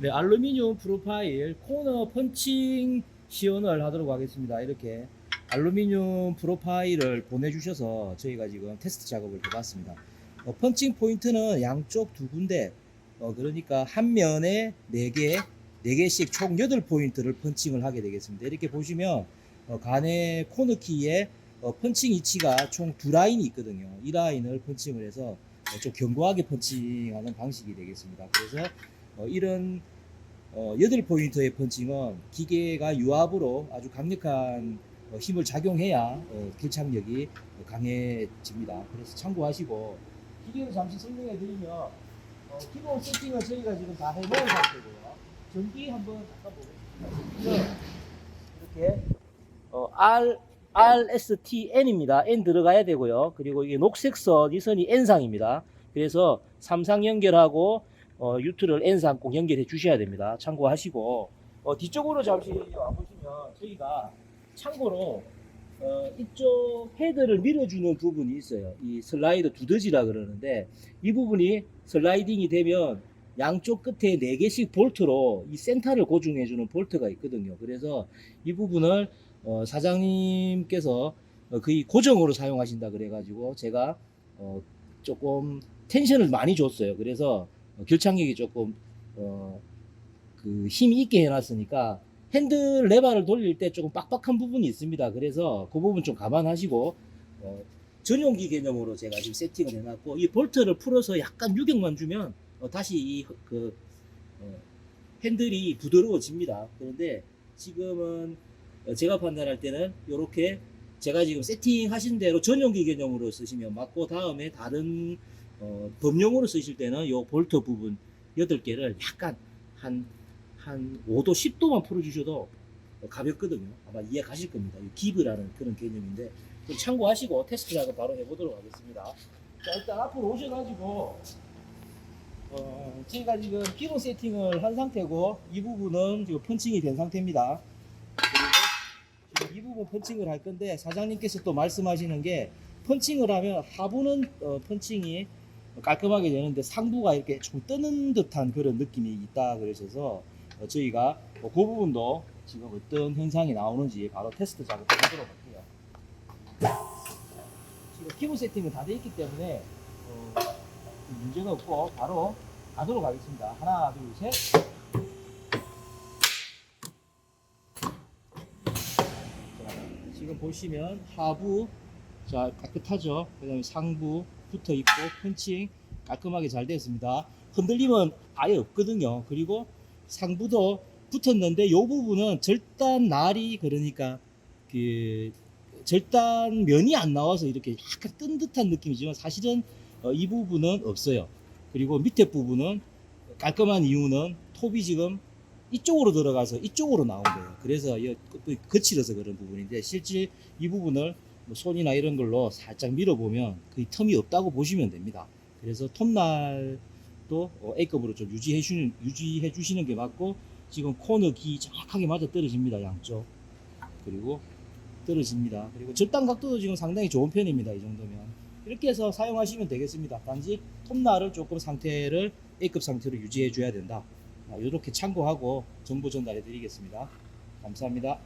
네, 알루미늄 프로파일 코너 펀칭 시연을 하도록 하겠습니다. 이렇게 알루미늄 프로파일을 보내주셔서 저희가 지금 테스트 작업을 해봤습니다. 어, 펀칭 포인트는 양쪽 두 군데, 어, 그러니까 한 면에 네 개, 네 개씩 총 8포인트를 펀칭을 하게 되겠습니다. 이렇게 보시면 어, 간의 코너 키에 어, 펀칭 위치가 총 두 라인이 있거든요. 이 라인을 펀칭을 해서 어, 좀 견고하게 펀칭하는 방식이 되겠습니다. 그래서 어, 이런 어, 8포인트의 펀칭은 기계가 유압으로 아주 강력한 어, 힘을 작용해야 어, 결착력이 어, 강해집니다. 그래서 참고하시고 기계를 잠시 설명해 드리면 어, 기본 세팅은 저희가 지금 다 해놓은 상태고요. 전기 한번 잠깐 보겠습니다. 이렇게 어, R RSTN입니다. N 들어가야 되고요. 그리고 이게 녹색 선, 이 선이 N상입니다. 그래서 삼상 연결하고 어, 유트를 N상 꼭 연결해 주셔야 됩니다. 참고하시고 어, 뒤쪽으로 잠시 와보시면 저희가 참고로 어, 이쪽 헤드를 밀어주는 부분이 있어요. 이 슬라이드 두더지라 그러는데 이 부분이 슬라이딩이 되면 양쪽 끝에 4개씩 볼트로 이 센터를 고정해주는 볼트가 있거든요. 그래서 이 부분을 어, 사장님께서 어, 거의 고정으로 사용하신다 그래가지고 제가 어, 조금 텐션을 많이 줬어요. 그래서 어, 결착력이 조금 어, 그 힘이 있게 해놨으니까 핸들 레바를 돌릴 때 조금 빡빡한 부분이 있습니다. 그래서 그 부분 좀 감안하시고 어, 전용기 개념으로 제가 지금 세팅을 해놨고 이 볼트를 풀어서 약간 유격만 주면 어, 다시 이그 핸들이 부드러워집니다. 그런데 지금은 어, 제가 판단할 때는 이렇게 제가 지금 세팅하신 대로 전용기 개념으로 쓰시면 맞고 다음에 다른 어, 범용으로 쓰실 때는 요 볼트 부분 8개를 약간 한, 한 5도, 10도만 풀어주셔도 가볍거든요. 아마 이해 가실 겁니다. 이 기브라는 그런 개념인데 좀 참고하시고 테스트 작업 바로 해보도록 하겠습니다. 자, 일단 앞으로 오셔가지고 어, 제가 지금 기본 세팅을 한 상태고 이 부분은 지금 펀칭이 된 상태입니다. 지금 이 부분 펀칭을 할 건데 사장님께서 또 말씀하시는 게 펀칭을 하면 하부는 어, 펀칭이 깔끔하게 되는데 상부가 이렇게 좀 뜨는 듯한 그런 느낌이 있다 그러셔서 어, 저희가 어, 그 부분도 지금 어떤 현상이 나오는지 바로 테스트 작업을 하도록 할게요. 지금 기본 세팅은 다 돼 있기 때문에 어, 문제가 없고 바로 가도록 하겠습니다. 하나, 둘, 셋. 자, 지금 보시면 하부 자 깨끗하죠. 그다음에 상부 붙어 있고 펀칭 깔끔하게 잘 됐습니다. 흔들림은 아예 없거든요. 그리고 상부도 붙었는데 이 부분은 절단 날이 그러니까 그 절단 면이 안 나와서 이렇게 약간 뜬 듯한 느낌이지만 사실은 어, 이 부분은 없어요. 그리고 밑에 부분은 깔끔한 이유는 톱이 지금 이쪽으로 들어가서 이쪽으로 나온 거예요. 그래서 거칠어서 그런 부분인데 실제 이 부분을 뭐 손이나 이런 걸로 살짝 밀어보면 거의 텀이 없다고 보시면 됩니다. 그래서 톱날도 어, A급으로 좀 유지해 주시는, 유지해 주시는 게 맞고 지금 코너 기 정확하게 맞아 떨어집니다. 양쪽. 그리고 떨어집니다. 그리고 절단 각도도 지금 상당히 좋은 편입니다. 이 정도면. 이렇게 해서 사용하시면 되겠습니다. 단지 톱날을 조금 상태를 A급 상태로 유지해 줘야 된다. 이렇게 참고하고 정보 전달해 드리겠습니다. 감사합니다.